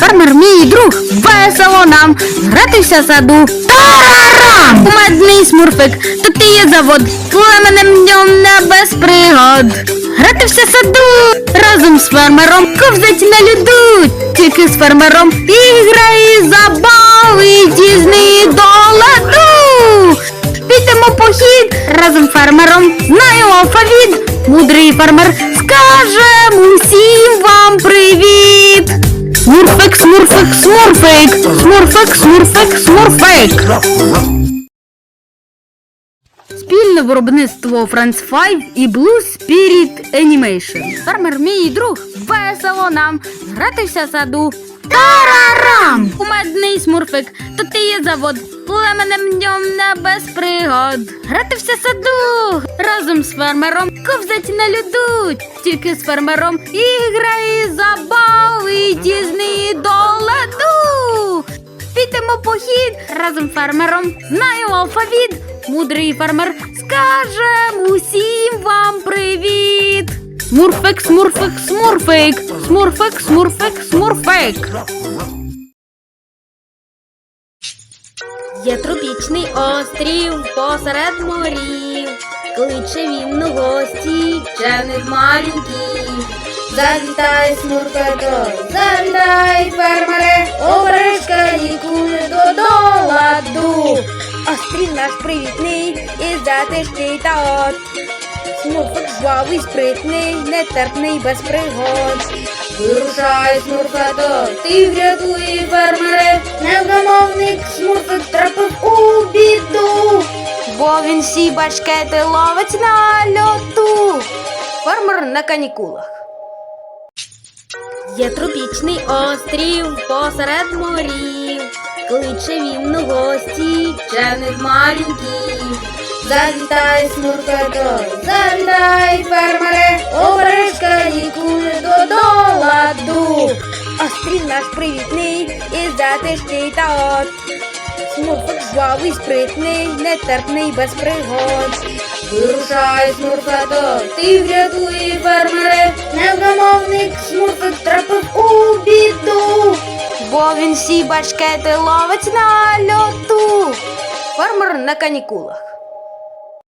Фермер мій друг, весело нам гратися в саду. Тарарам! Кумедний смурфик, тут і є завод, племенем днем не без пригод. Гратися в саду разом з фермером, ковзать на льоду, тільки з фермером ігра і забави дізний до ладу. Підемо похід разом з фермером, знаємо алфавіт. Мудрий фермер скаже усім вам привіт. Смурфик, смурфик, смурфик, смурфик, смурфик, смурфик. Спільне виробництво France 5 і Blue Spirit Animation. Фермер мій друг, весело нам гратися в саду. Тарарам! Кумедний смурфик, то ти є завод, племенем днем не без пригод. Гратися саду разом з фермером, ковзать на льоду, тільки з фермером ігра і забави дізний до ладу. Підемо похід разом з фермером, знаємо алфавіт. Мудрий фермер скаже усім вам привіт. Смурфик, смурфик, смурфик, смурфик, смурфик, смурфик. Є тропічний острів посеред морів, кличе він у гості чемних маленьких. Завітай, смурфето, завітай, фермере, обережка нікуди до ладу. Острів наш привітний і затишний та от. Смурфик жвавий, спритний, нетерпний без пригод. Вирушай, смурфето, ти врятуй фермере, невгамовник він всі башкети ловить на льоту. Фермер на канікулах. Є тропічний острів посеред морів, кличе він у гості чемних маленьких. Завітай, смурфето, завітай, фермере, обережка нікуди до ладу. Острів наш привітний і затишний та от. Смурфик жвавий, спритний, нетерпний без пригод. Вирушай, смурфето, ти врятуй фермери, невгамовник смурфик трапив у біду, бо він всі башкети ловить на льоту. Фермер на канікулах.